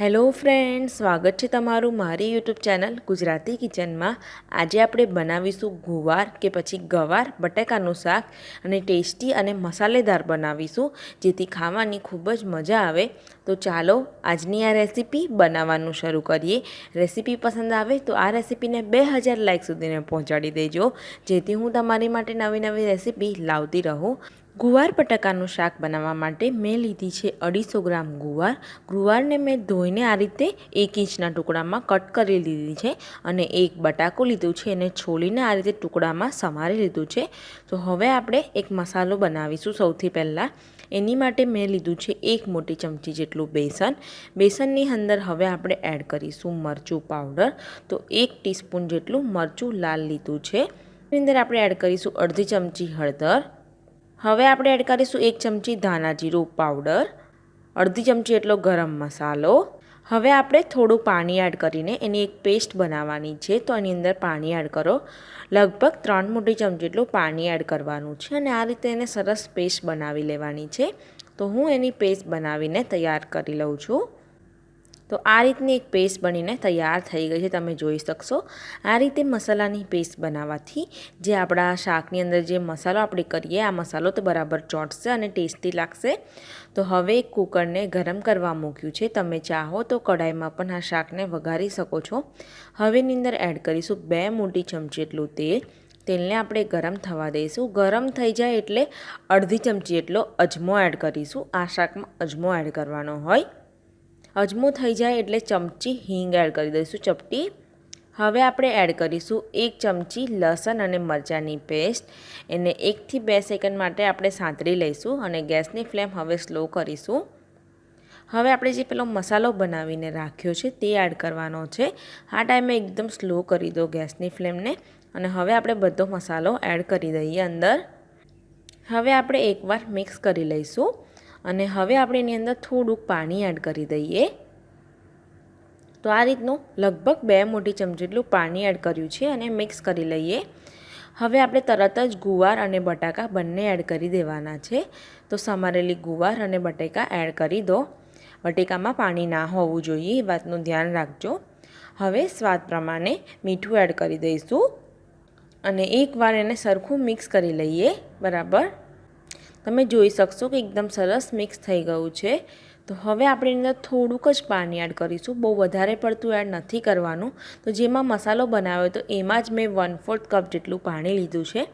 Hello friend સ્વાગત છે તમારું મારી યુટ્યુબ ચેનલ ગુજરાતી કિચનમાં. આજે આપણે બનાવીશું ગુવાર કે પછી ગવાર, બટાકાનું શાક અને ટેસ્ટી અને મસાલેદાર બનાવીશું, જેથી ખાવાની ખૂબ જ મજા આવે. તો ચાલો, આજની આ રેસીપી બનાવવાનું શરૂ કરીએ. રેસીપી પસંદ આવે તો આ રેસીપીને બે હજાર લાઇક સુધીને પહોંચાડી દેજો, જેથી હું તમારી માટે નવી નવી રેસીપી લાવતી રહું. ગુવાર બટાકાનું શાક બનાવવા માટે મેં લીધી છે અઢીસો ગ્રામ ગુવાર. ગુવારને મેં ધોઈને આ રીતે એક ઇંચના ટુકડામાં કટ કરી લીધી છે અને એક બટાકું લીધું છે એને છોલીને આ રીતે ટુકડામાં સમારી લીધું છે. તો હવે આપણે એક મસાલો બનાવીશું સૌથી પહેલાં. એની માટે મેં લીધું છે એક મોટી ચમચી જેટલું બેસન. બેસનની અંદર હવે આપણે એડ કરીશું મરચું પાવડર. તો એક ટીસ્પૂન જેટલું મરચું લાલ લીધું છે. એની અંદર આપણે એડ કરીશું અડધી ચમચી હળદર. હવે આપણે એડ કરીશું એક ચમચી ધાણા જીરું પાવડર, અડધી ચમચી એટલો ગરમ મસાલો. હવે આપણે થોડું પાણી એડ કરીને એની એક પેસ્ટ બનાવવાની છે, તો એની અંદર પાણી એડ કરો. લગભગ ત્રણ મોટી ચમચી એટલું પાણી એડ કરવાનું છે અને આ રીતે એને સરસ પેસ્ટ બનાવી લેવાની છે. તો હું એની પેસ્ટ બનાવીને તૈયાર કરી લઉં છું. તો આ રીતની એક પેસ્ટ બનીને તૈયાર થઈ ગઈ છે, તમે જોઈ શકશો. આ રીતે મસાલાની પેસ્ટ બનાવવાથી જે આપણા શાકની અંદર જે મસાલો આપણે કરીએ, આ મસાલો તો બરાબર ચોંટશે અને ટેસ્ટી લાગશે. તો હવે કુકરને ગરમ કરવા મૂક્યું છે. તમે ચાહો તો કઢાઈમાં પણ આ શાકને વઘારી શકો છો. હવેની અંદર એડ કરીશું બે મોટી ચમચી એટલું તેલ. તેલને આપણે ગરમ થવા દઈશું. ગરમ થઈ જાય એટલે અડધી ચમચી એટલો અજમો એડ કરીશું. આ શાકમાં અજમો એડ કરવાનો હોય. અજમો થઈ જાય એટલે ચમચી હિંગ એડ કરી દઈશું ચપટી. હવે આપણે એડ કરીશું એક ચમચી લસણ અને મરચાંની પેસ્ટ. એને એકથી બે સેકન્ડ માટે આપણે સાંતળી લઈશું અને ગેસની ફ્લેમ હવે સ્લો કરીશું. હવે આપણે જે પેલો મસાલો બનાવીને રાખ્યો છે તે એડ કરવાનો છે. આ ટાઈમે એકદમ સ્લો કરી દો ગેસની ફ્લેમને અને હવે આપણે બધો મસાલો એડ કરી દઈએ અંદર. હવે આપણે એકવાર મિક્સ કરી લઈશું. અને હવે આપણે એની અંદર થોડુંક પાણી એડ કરી દઈએ. તો આ રીતનું લગભગ બે મોટી ચમચી જેટલું પાણી એડ કર્યું છે અને મિક્સ કરી લઈએ. હવે આપણે તરત જ ગુવાર અને બટાકા બંને એડ કરી દેવાના છે. તો સમારેલી ગુવાર અને બટેકા એડ કરી દો. બટેકામાં પાણી ના હોવું જોઈએ એ વાતનું ધ્યાન રાખજો. હવે સ્વાદ પ્રમાણે મીઠું એડ કરી દઈશું. અને એકવાર એને સરખું મિક્સ કરી લઈએ. બરાબર? તમે જોઈ શકશો કે એકદમ સરસ મિક્સ થઈ ગયું છે. તો હવે આપણે અંદર થોડુંક જ પાણી એડ કરીશું. બહુ વધારે પડતું એડ નથી કરવાનું. તો જેમાં મસાલો બનાવ્યો તો એમાં જ મેં વન ફોર્થ કપ જેટલું પાણી લીધું છે.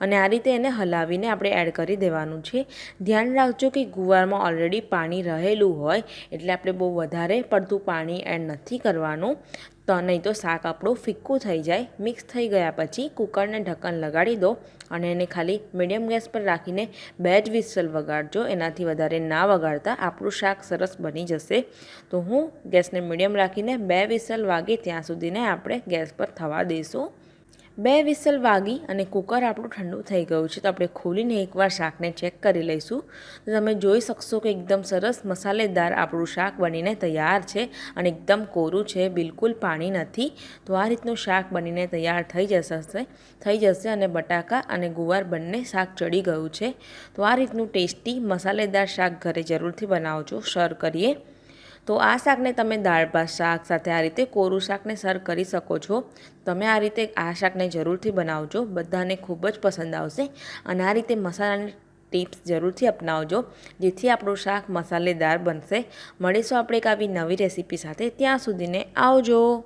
અને આ રીતે એને હલાવીને આપણે એડ કરી દેવાનું છે. ધ્યાન રાખજો કે ગુવારમાં ઓલરેડી પાણી રહેલું હોય, એટલે આપણે બહુ વધારે પડતું પાણી એડ નથી કરવાનું. તો નહીં તો શાક આપણું ફિક્કું થઈ જાય. મિક્સ થઈ ગયા પછી કુકરને ઢક્કન લગાડી દો અને એને ખાલી મીડિયમ ગેસ પર રાખીને બે જ વિસલ વગાડજો. એનાથી વધારે ના વગાડતા આપણું શાક સરસ બની જશે. તો હું ગેસને મીડિયમ રાખીને બે વિસલ વાગે ત્યાં સુધીને આપણે ગેસ પર થવા દઈશું. બે વિસલ વાગી અને કુકર આપણું ઠંડુ થઈ ગયું છે. તો આપણે ખોલીને એકવાર શાકને ચેક કરી લઈશું. તો તમે જોઈ શકશો કે એકદમ સરસ મસાલેદાર આપણું શાક બનીને તૈયાર છે અને એકદમ કોરું છે, બિલકુલ પાણી નથી. તો આ રીતનું શાક બનીને તૈયાર થઈ જશે થઈ જશે અને બટાકા અને ગુવાર બંને શાક ચડી ગયું છે. તો આ રીતનું ટેસ્ટી મસાલેદાર શાક ઘરે જરૂરથી બનાવજો. સર્વ કરીએ. તો આ શાકને તમે દાળ ભાત શાક સાથે આ રીતે કોરું શાકને સર્વ કરી શકો છો. તમે આ રીતે આ શાકને જરૂરથી બનાવજો. બધાને ખૂબ જ પસંદ આવશે. અને આ રીતે મસાલાની ટિપ્સ જરૂરથી અપનાવજો, જેથી આપણું શાક મસાલેદાર બનશે. મળીશું આપણે એક આવી નવી રેસીપી સાથે. ત્યાં સુધીને આવજો.